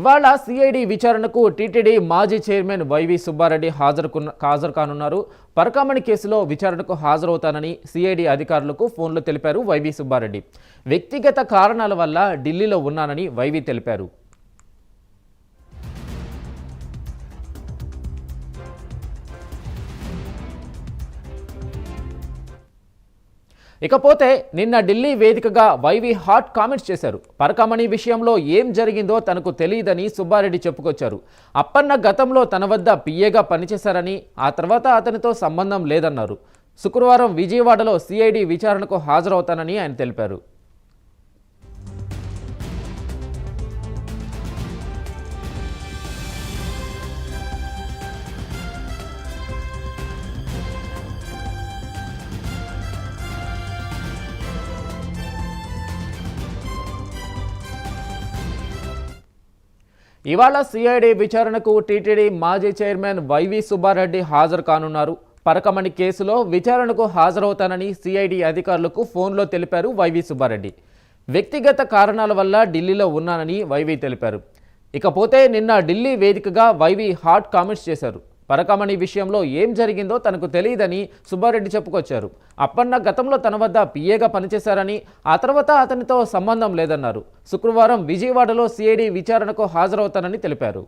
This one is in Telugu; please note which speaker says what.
Speaker 1: ఇవాళ సిఐడి విచారణకు టీటీడీ మాజీ చైర్మన్ వైవి సుబ్బారెడ్డి హాజరు హాజరు కానున్నారు. పరకామణి కేసులో విచారణకు హాజరవుతానని సిఐడి అధికారులకు ఫోన్లో తెలిపారు వైవి సుబ్బారెడ్డి. వ్యక్తిగత కారణాల వల్ల ఢిల్లీలో ఉన్నానని వైవి తెలిపారు. ఇకపోతే నిన్న ఢిల్లీ వేదికగా వైవి హాట్ కామెంట్స్ చేశారు. పరకమణి విషయంలో ఏం జరిగిందో తనకు తెలియదని సుబ్బారెడ్డి చెప్పుకొచ్చారు. అప్పన్న గతంలో తన వద్ద పిఏగా పనిచేశారని ఆ తర్వాత అతనితో సంబంధం లేదన్నారు. శుక్రవారం విజయవాడలో సిఐడి విచారణకు హాజరవుతానని ఆయన తెలిపారు. ఇవాళ సిఐడి విచారణకు టీటీడీ మాజీ చైర్మన్ వైవి సుబ్బారెడ్డి హాజరు కానున్నారు. పరకమణి కేసులో విచారణకు హాజరవుతానని సిఐడి అధికారులకు ఫోన్లో తెలిపారు వైవి సుబ్బారెడ్డి. వ్యక్తిగత కారణాల వల్ల ఢిల్లీలో ఉన్నానని వైవి తెలిపారు. ఇకపోతే నిన్న ఢిల్లీ వేదికగా వైవి హాట్ కామెంట్స్ చేశారు. పరకమణి విషయంలో ఏం జరిగిందో తనకు తెలియదని సుబ్బారెడ్డి చెప్పుకొచ్చారు. అప్పన్న గతంలో తన వద్ద పిఏగా పనిచేశారని ఆ తర్వాత అతనితో సంబంధం లేదన్నారు. శుక్రవారం విజయవాడలో సిఐడి విచారణకు హాజరవుతానని తెలిపారు.